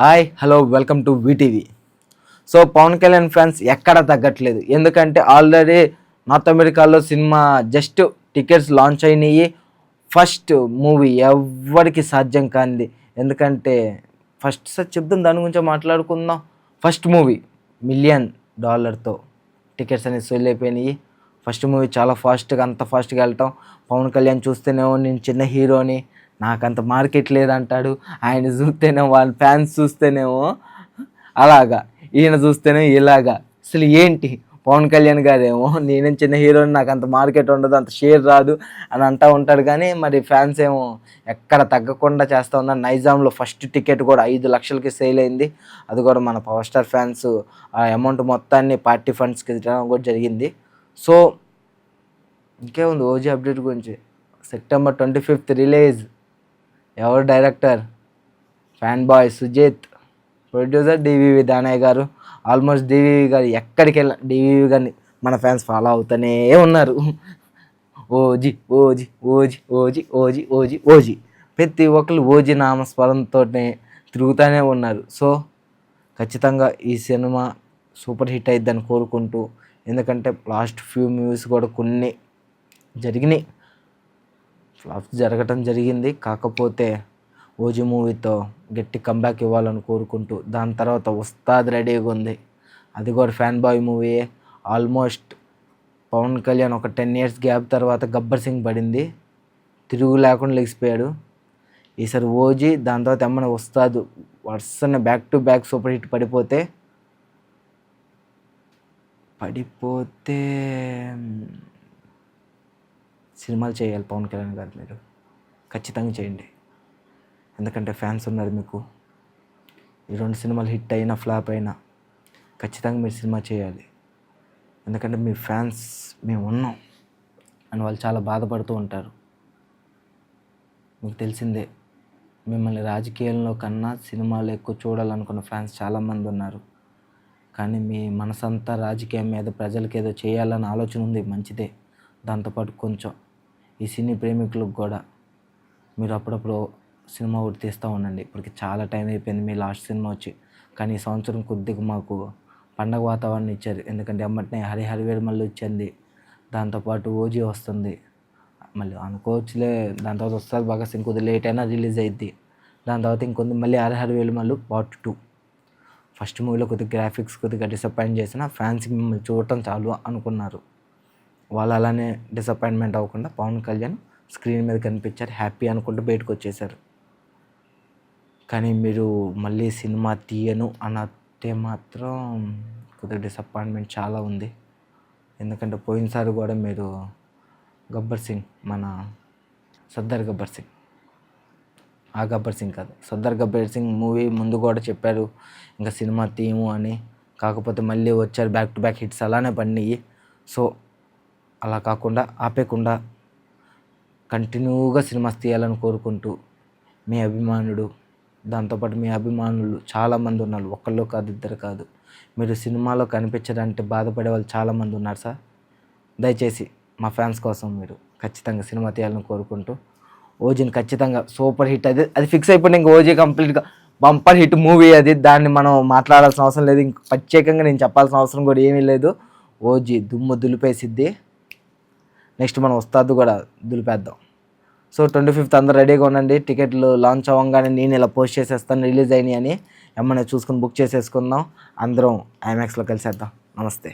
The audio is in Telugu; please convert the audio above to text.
Hi hello welcome to VTV. So Pawan Kalyan fans ఎక్కడ తగ్గట్లేదు. ఎందుకంటే ఆల్రెడీ నార్త్ అమెరికాలో సినిమా జస్ట్ టికెట్స్ లాంచ్ అయినాయి. ఫస్ట్ మూవీ ఎవ్వరికి సాధ్యం కానిది. ఎందుకంటే ఫస్ట్ సార్ చెప్దాం దాని గురించి మాట్లాడుకుందాం. ఫస్ట్ మూవీ మిలియన్ డాలర్తో టికెట్స్ అనేవి సెల్ అయిపోయినాయి. ఫస్ట్ మూవీ చాలా ఫాస్ట్గా అంత ఫాస్ట్గా వెళ్తాం. పవన్ కళ్యాణ్ చూస్తేనేమో నేను చిన్న హీరోని. నాకంత మార్కెట్ లేదంటాడు. ఆయన చూస్తేనేమో వాళ్ళ ఫ్యాన్స్ చూస్తేనేమో అలాగా. ఈయన చూస్తేనే ఇలాగా. అసలు ఏంటి? పవన్ కళ్యాణ్ గారేమో నేనేం చిన్న హీరోని నాకు అంత మార్కెట్ ఉండదు అంత షేర్ రాదు అని అంటూ ఉంటాడు. కానీ మరి ఫ్యాన్స్ ఏమో ఎక్కడ తగ్గకుండా చేస్తూ ఉన్నారు. నైజాంలో ఫస్ట్ టికెట్ కూడా ఐదు లక్షలకి సేల్ అయింది. అది కూడా మన పవర్ స్టార్ ఫ్యాన్స్ ఆ అమౌంట్ మొత్తాన్ని పార్టీ ఫండ్స్కి ఇవ్వడం కూడా జరిగింది. సో ఇంకేముంది? ఓజీ అప్డేట్ గురించి. September twenty fifth release. ఎవరు director? Fan boy Sujeeth. Producer DVV Danayya garu. Almost DVV గారు ఎక్కడికి వెళ్ళిన డివివి గారిని మన ఫ్యాన్స్ ఫాలో అవుతూనే ఉన్నారు. OG OG OG OG OG OG OG. ప్రతి ఒక్కరు ఓజీ నామస్మరణతోనే తిరుగుతూనే ఉన్నారు. సో ఖచ్చితంగా ఈ సినిమా సూపర్ హిట్ అయిద్దని కోరుకుంటూ ఎందుకంటే లాస్ట్ ఫ్యూ మూవీస్ కూడా కొన్ని జరిగినాయి. ఫ్లాప్స్ జరగటం జరిగింది. కాకపోతే ఓజీ మూవీతో గట్టి కంబ్యాక్ ఇవ్వాలని కోరుకుంటూ దాని తర్వాత ఉస్తాద్ రెడీగా ఉంది. అది కూడా fan boy movie almost Pawan Kalyan ఒక టెన్ ఇయర్స్ గ్యాప్ తర్వాత గబ్బర్ సింగ్ పడింది. తిరుగు లేకుండా లెగిసిపోయాడు. ఈసారి ఓజీ దాని తర్వాత ఎమ్మన వస్తాదు వరుసన back to back super hit పడిపోతే పడిపోతే సినిమాలు చేయాలి పవన్ కళ్యాణ్ గారు మీరు. ఖచ్చితంగా చేయండి. ఎందుకంటే ఫ్యాన్స్ ఉన్నారు మీకు. ఈ రెండు సినిమాలు హిట్ అయినా ఫ్లాప్ అయినా ఖచ్చితంగా మీరు సినిమా చేయాలి. ఎందుకంటే మీ ఫ్యాన్స్ మేము ఉన్నాం అని వాళ్ళు చాలా బాధపడుతూ ఉంటారు. మీకు తెలిసిందే మిమ్మల్ని రాజకీయాల్లో కన్నా సినిమాలు ఎక్కువ చూడాలనుకున్న ఫ్యాన్స్ చాలామంది ఉన్నారు. కానీ మీ మనసంతా రాజకీయం మీద ప్రజలకు ఏదో చేయాలని ఆలోచన ఉంది మంచిదే. దాంతోపాటు కొంచెం ఈ సినీ ప్రేమికులకు కూడా మీరు అప్పుడప్పుడు సినిమా ఒకటి తీస్తూ ఉండండి. ఇప్పటికి చాలా టైం అయిపోయింది మీ లాస్ట్ సినిమా వచ్చి. కానీ ఈ సంవత్సరం కొద్దిగా మాకు పండగ వాతావరణం ఇచ్చారు. ఎందుకంటే అమ్మటినే హరిహరి హరివేలు మళ్ళీ వచ్చింది దాంతోపాటు ఓజీ వస్తుంది. మళ్ళీ అనుకోవచ్చులే దాని తర్వాత వస్తారు బాగా సింగ్ కొద్దిగా లేట్ అయినా రిలీజ్ అయింది దాని తర్వాత ఇంకొంది మళ్ళీ హరి వేలుమల్లు మళ్ళీ పార్ట్ టూ ఫస్ట్ మూవీలో కొద్దిగా గ్రాఫిక్స్ కొద్దిగా డిసప్పాయింట్ చేసిన ఫ్యాన్స్ మిమ్మల్ని చూడటం చాలు అనుకున్నారు. వాళ్ళు అలానే డిసప్పాయింట్మెంట్ అవ్వకుండా పవన్ కళ్యాణ్ స్క్రీన్ మీద కనిపించారు హ్యాపీ అనుకుంటూ బయటకు వచ్చేసారు. కానీ మీరు మళ్ళీ సినిమా తీయను అన్నతే మాత్రం కొద్దిగా డిసప్పాయింట్మెంట్ చాలా ఉంది. ఎందుకంటే పోయినసారి కూడా మీరు గబ్బర్ సింగ్ మన సర్దార్ గబ్బర్ సింగ్. ఆ గబ్బర్ సింగ్ కాదు సర్దార్ గబ్బర్ సింగ్ మూవీ ముందు కూడా చెప్పారు ఇంకా సినిమా తీయము అని. కాకపోతే మళ్ళీ వచ్చారు బ్యాక్ టు బ్యాక్ హిట్స్ అలానే పడినాయి. సో అలా కాకుండా ఆపేకుండా కంటిన్యూగా సినిమాస్ తీయాలని కోరుకుంటూ మీ అభిమానుడు దాంతోపాటు మీ అభిమానులు చాలామంది ఉన్నారు. ఒక్కళ్ళు కాదు ఇద్దరు కాదు. మీరు సినిమాలో కనిపించడానికి బాధపడే వాళ్ళు చాలామంది ఉన్నారు సార్. దయచేసి మా ఫ్యాన్స్ కోసం మీరు ఖచ్చితంగా సినిమా తీయాలని కోరుకుంటూ ఓజీని ఖచ్చితంగా సూపర్ హిట్ అది అది ఫిక్స్ అయిపోయింది. ఇంక ఓజీ కంప్లీట్గా బంపర్ హిట్ మూవీ అది. దాన్ని మనం మాట్లాడాల్సిన అవసరం లేదు. ఇంక ప్రత్యేకంగా నేను చెప్పాల్సిన అవసరం కూడా ఏమీ లేదు. ఓజీ దుమ్ము దులిపేసిద్ది. నెక్స్ట్ మనం వస్తాదు కూడా దులిపేద్దాం. సో ట్వంటీ ఫిఫ్త్ అందరూ రెడీగా ఉండండి. టికెట్లు లాంచ్ అవ్వగానే నేను ఇలా పోస్ట్ చేసేస్తాను. రిలీజ్ అయినాయి అని ఎమ్మనే చూసుకుని బుక్ చేసేసుకుందాం. అందరం ఐమాక్స్లో కలిసేద్దాం. నమస్తే.